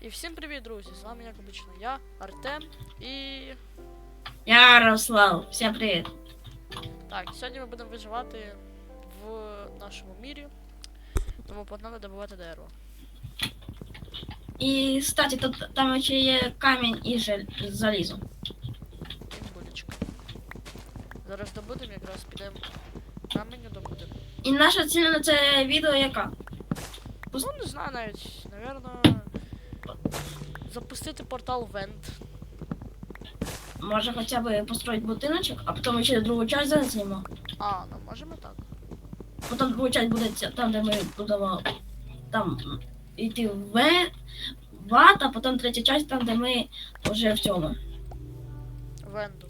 І всім привіт, друзі! З вами, як обично, я, Артем, і. Ярослав, всем привет. Так, сьогодні ми будемо виживати в нашому мірі. Тому погнали добувати дерево. И, кстати, тут там ще є камінь і жель- залізо. І булечка. Зараз добудемо, якраз підемо каменю добудемо. І наша ціль на це відео яка? Ну, не знаю навіть, напевно. Запустити портал Вент. Може хоча б построїти будиночок, а потім ще другу часть заснемо. А, ну можемо так. Потім другу часть буде ця- там, де ми будемо там йти в В, в ад, а потім третя часть там, де ми вже в цьому. Венду.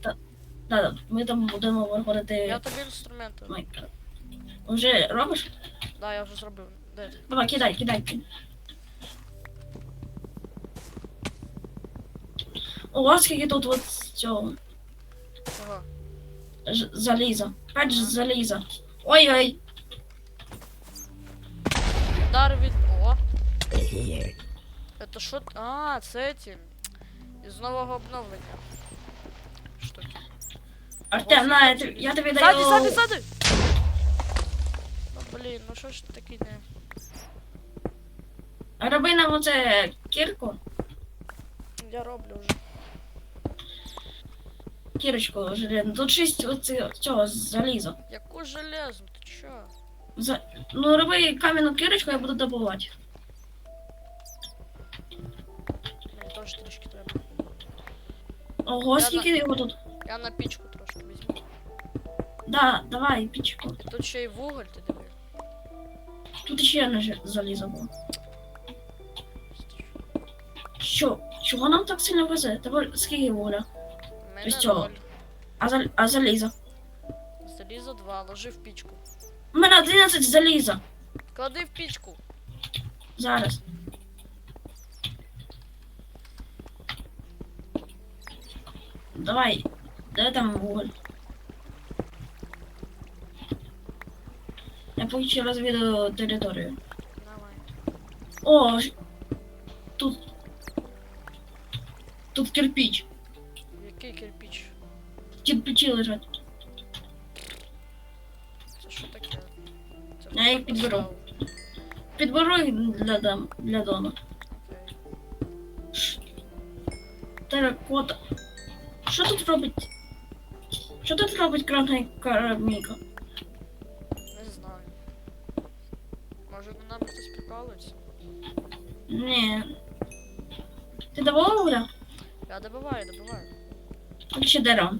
Да, ми там будемо виходити Я тобі інструменти. Майнкрафт. Вже робиш? Да, я вже зробив. Де ти? Давай, кидай, кидай. кидай. Ого, скільки тут от цього Ага. ж- заліза. П'ять ж заліза. Ой-ой. Удар від. О! Это що? А, це ті. Із нового обновлення. Штуки. Артем, на, я тобі, я тобі даю... ззаді, ззаді! Ну блін, ну що ж таке не. Роби нам оце кірку. Я роблю вже. Кірочку железну. Тут шість оці, цього заліза. Яку железну, ти чо? За... Ну, роби кам'яну кірочку, я буду добувати. Мені теж трішки треба. Ого, Я скільки його тут. Я на пічку трошки візьму. Да, давай, пічку. І тут ще й вуголь, ти диви. Тут ще не ж- залізо було. Що? Чого нам так сильно везе? Тебе скільки воля? Ось цього. А, зал... а залізо? Залізо 2, ложи в пічку. У мене 11 заліза. Клади в пічку. Зараз. Давай. Де там вуголь? Я поки що розвідаю територію. Давай. О, тут. Тут кирпич. Кирпичі лежать. Це що таке? Це Я їх підберу. поставив? Підберу їх для, дом, для дому. Окей. Теракота. Що тут робить? Що тут робить красна караміка? Не знаю. Може на нами хтось прикалується? Ні. Ти давала угля? Я добиваю, добиваю. Тут ще дерево.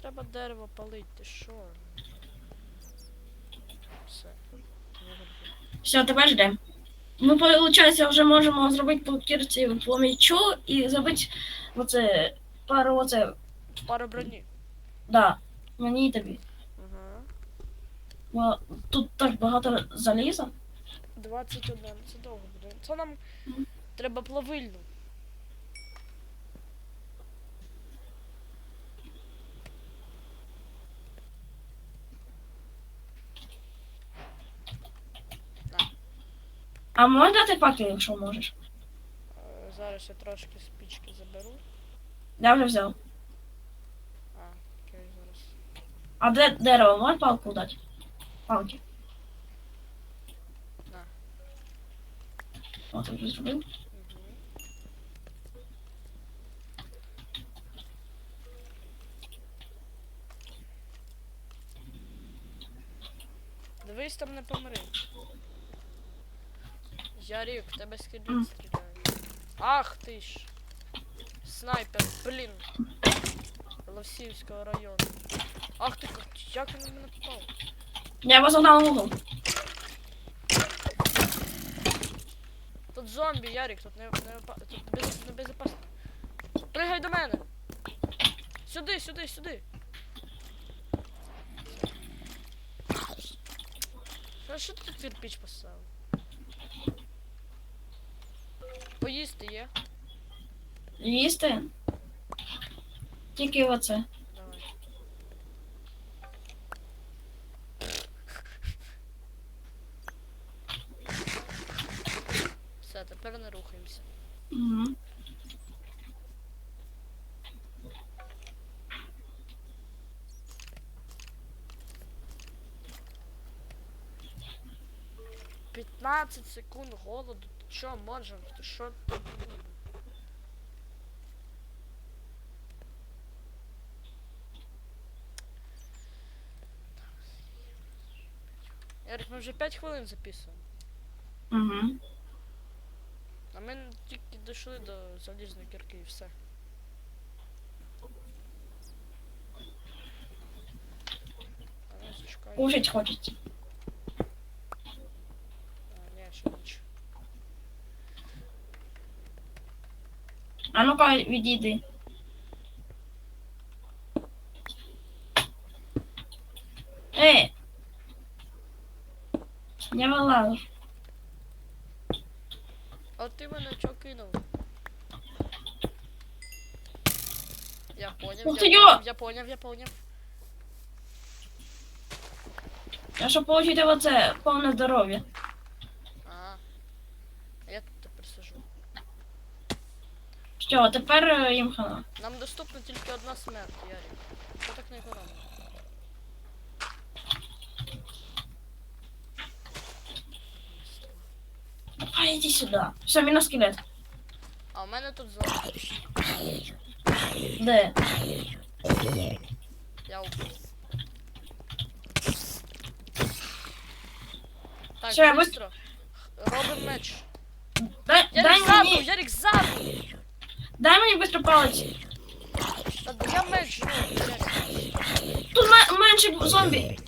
Треба дерево палити, ти що? Все. Все, тепер ждемо. Ми, виходить, вже можемо зробити по кірці по м'ячу і зробити оце пару оце. Пару броні. Да. Мені і тобі. Ага. Бо тут так багато заліза. 21, це довго буде. Це нам треба плавильну. А можна дати факел, якщо можеш? Е, Зараз я трошки спічки заберу. Я вже взяв. А, окей, зараз. А де дерево, можеш палку дати? Палки. На. О, ти вже зробив. Дивись там не помри. Ярик, в тебе Мгм. стріляє. Ах ти ж. Снайпер, блін. Лосівського району. Ах ти, як- він на мене попав? Я його загнав угол. Тут зомбі, Ярик, тут не, не, тут без, не безопасно. Пригай до мене. Сюди, сюди, сюди. Що, що ти тут кирпіч поставив? Поїсти є? Їсти? Тільки оце. Давай. Все, тепер не рухаємося. Угу. — 15 секунд голоду. Ти що, можемо? Ти що ти? Ярик, ми вже 5 хвилин записуємо. Угу. А ми тільки дійшли до залізної кірки і все. А ну, зачекай. Кушать хочеться. А, ні, ще нічого. А ну-ка, відійди. Ей! Я вилазу. А ти мене чого кинув? Я поняв, Ух я йо! я поняв, я поняв. Я щоб отримати оце повне здоров'я. Що, тепер е, їм хана. Нам доступна тільки одна смерть, Ярик. Що так не економно? Давай, іди сюди. Все, мінус скелет. А у мене тут зомбі. Де? Я убив. Так, Що, я быстро. Робимо меч. Дай, дай Ярик забув, мені, Ярик забув! Дай мені быстро палець. Та я меч. Тут ме- менше зомбі.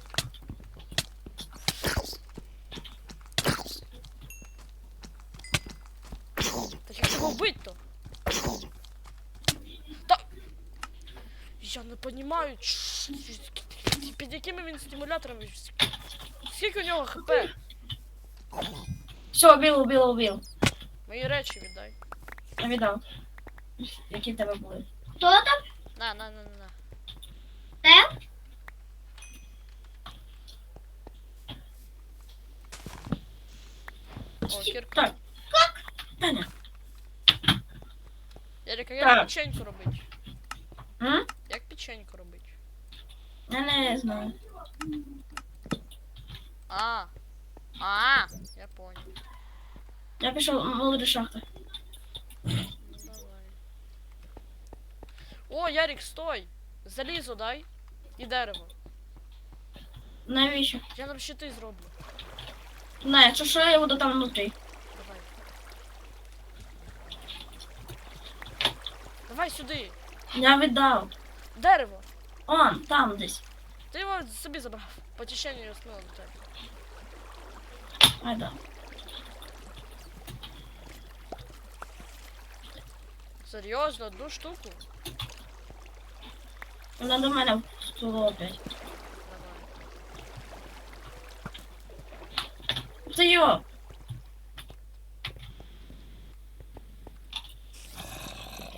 Та як його вбить-то? Та... Я не понимаю, ч- під якими він стимуляторами? Скільки у нього хп? Все, убив, убив, убив. Мої речі віддай. Я віддав. Які в тебе були? Хто там? На, на, на, на. Те? О, кірка. Так. Таня. Ярик, а як Так. печеньку робить? М? Як печеньку робить? Я не знаю. А. А, я понял. Я пішов молоді шахти. О, Ярик, стой! Залізо дай. І дерево. Навіщо? Я нам щити зроблю. Не, якщо що, я буду там внутрі. Давай. Давай сюди. Я віддав. Дерево. Он, там десь. Ти його собі забрав. По теченню його смило до тебе. Ай да. Серйозно, одну штуку? Вона до мене. Давай. Це йо.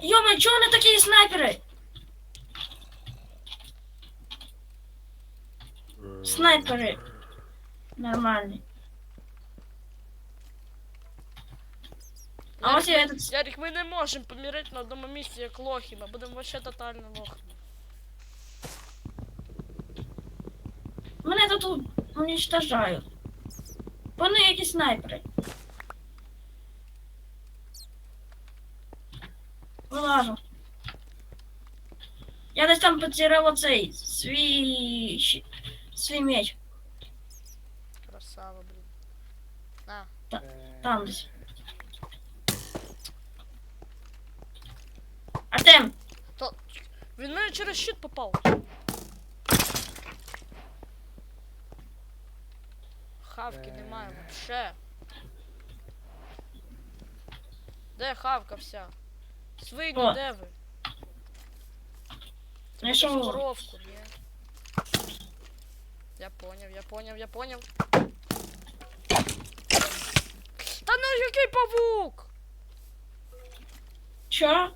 Йома, чого вони такі снайпери? Снайпери. Нормальні. А ось я этот... Ярик, ми не можемо помірити на одному місці як лохи, ми будемо вообще тотально лохами. тут уничтожають. Вони якісь снайпери. Вилажу. Я десь там потеряв оцей свій щ- свій меч. Красава, блін. На. Там десь. Артем, То... Він мене через щит попав. Хавки немає вообще. Де хавка вся? Свині, О. де ви? Знайшов. Якусь коровку, ні? Я поняв, я поняв, я поняв. Та ну який павук? що?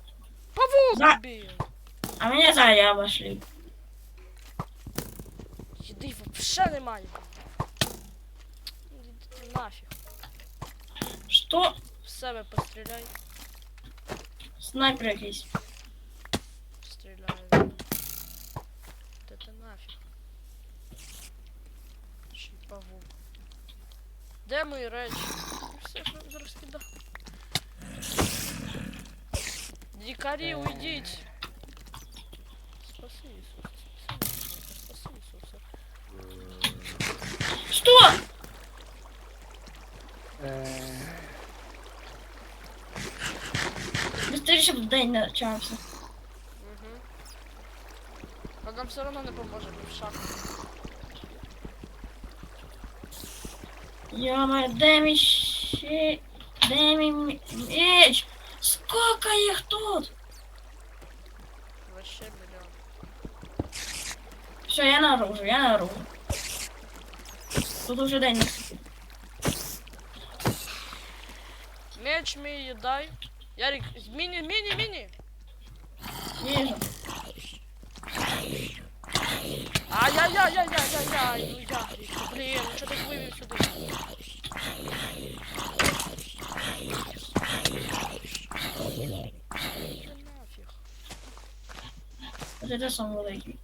Павук За- убив! А мене зараз обошли. Їди вообще немає. Іди ти Нафіг. Що? в себе постріляй. Снайпер якийсь. Стріляю. Та ти нафіг. Ще й павук. Де мої речі? Все, ж нам зараз кидав. Дікарі, уйдіть! Щоб день почався. Угу. А нам все одно не поможе, в шахті. Йома, де мій ще... Де мій меч? Сколько їх тут? Вообще мільйон. Все, я наружу, я наружу. Тут уже день. Меч мій дай. Ярик, міні, міні, міні! Вижу. Ай-яй-яй-яй-яй-яй-яй, ну Ярик, ну, блін, ну що ти їх вивів сюди? Ти нафіг. Це те сам великий.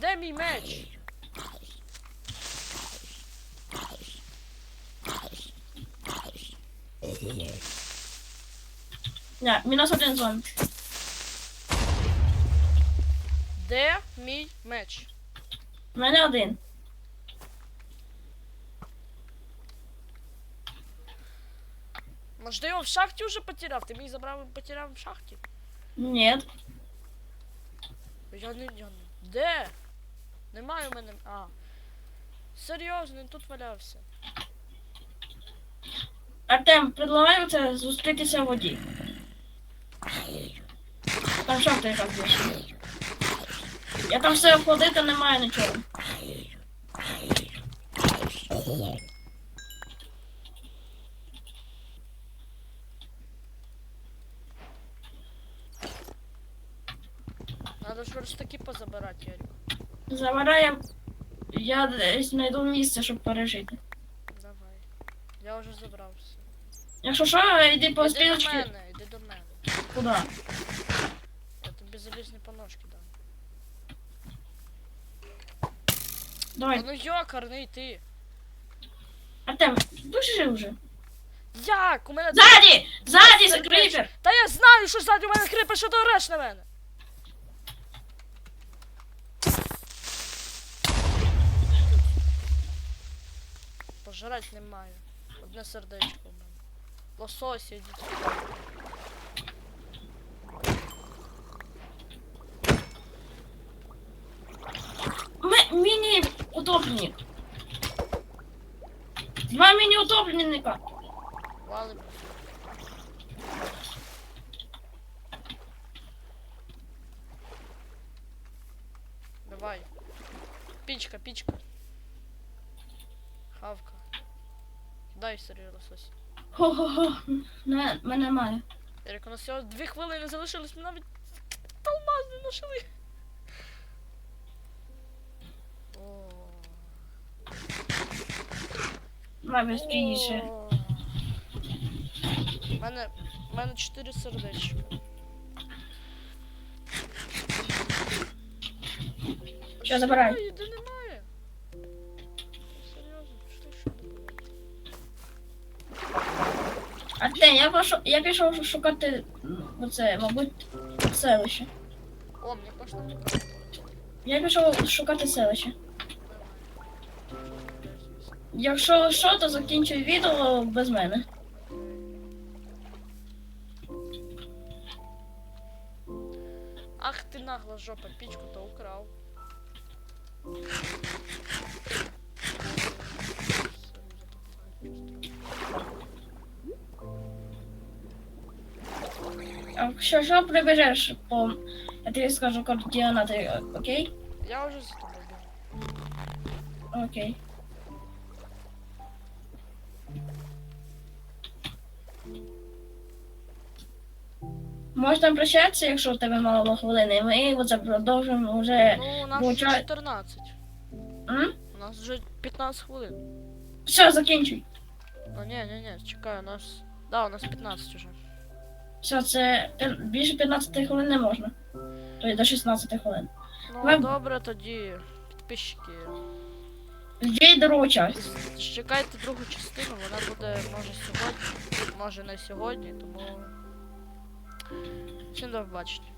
Де мій меч? Не, мінус один зомбі. Де мій меч? У мене один. Може ти його в шахті вже потеряв? Ти мій забрав і потеряв в шахті? Ні. Я не, я не. Де? Немає у мене. А. Серйозно, він тут валявся. Артем, предлагаю це зустрітися в воді. Там шахта якраз більше. Я там все обходити, немає нічого. Надо ж верстаки позабирати, Ярик. Забираю. Я десь знайду місце, щоб пережити. Давай. Я вже забрав все. Якщо що, йди по Іди до стрілочці. мене, іди до мене. Куди? Я тобі залізні поножки дам. Давай. Та ну йокарний ти. Артем, души вже. Як? У мене. Ззаді! Ззаді, Це закріпер! Та я знаю, що ззаді у мене крипер, що ти ореш на мене. Пожрать немає. Одне сердечко у мене. Лосось, ідіть. сюди. М- міні-утопленник. Два міні-утопленника. Валим. Давай. Пічка, пічка. Хавка. Дай сирі лосось. Хо-хо-хо. Не, мене немає. Ерік, у нас всього дві хвилини залишилось, ми навіть алмаз не. О. Давай быстріше. У мене, у мене чотири сердечка. Що, забирай. Артем, я пішов, я пішов шукати оце, мабуть, селище. О, мені можна? Я пішов шукати селище. Якщо що, то закінчуй відео без мене. Ах ти нагла жопа, пічку то украв. Якщо що, прибежеш по. Я тобі скажу координати, окей? Я вже за тобою бігу. Окей. Можна прощатися, якщо в тебе мало хвилини. Ми оце продовжимо вже. Ну, у нас вже ча- 14. М? У нас вже 15 хвилин. Все, закінчуй. Ну ні, ні, ні, чекай, у нас. Да, у нас 15 уже. Все, це більше 15 хвилин не можна. Тобто до 16 хвилин. Ну Ми... добре тоді. Підписчики. Ждіть другу часть. Чекайте другу частину, вона буде може сьогодні, може не сьогодні, тому. Всім до побачення.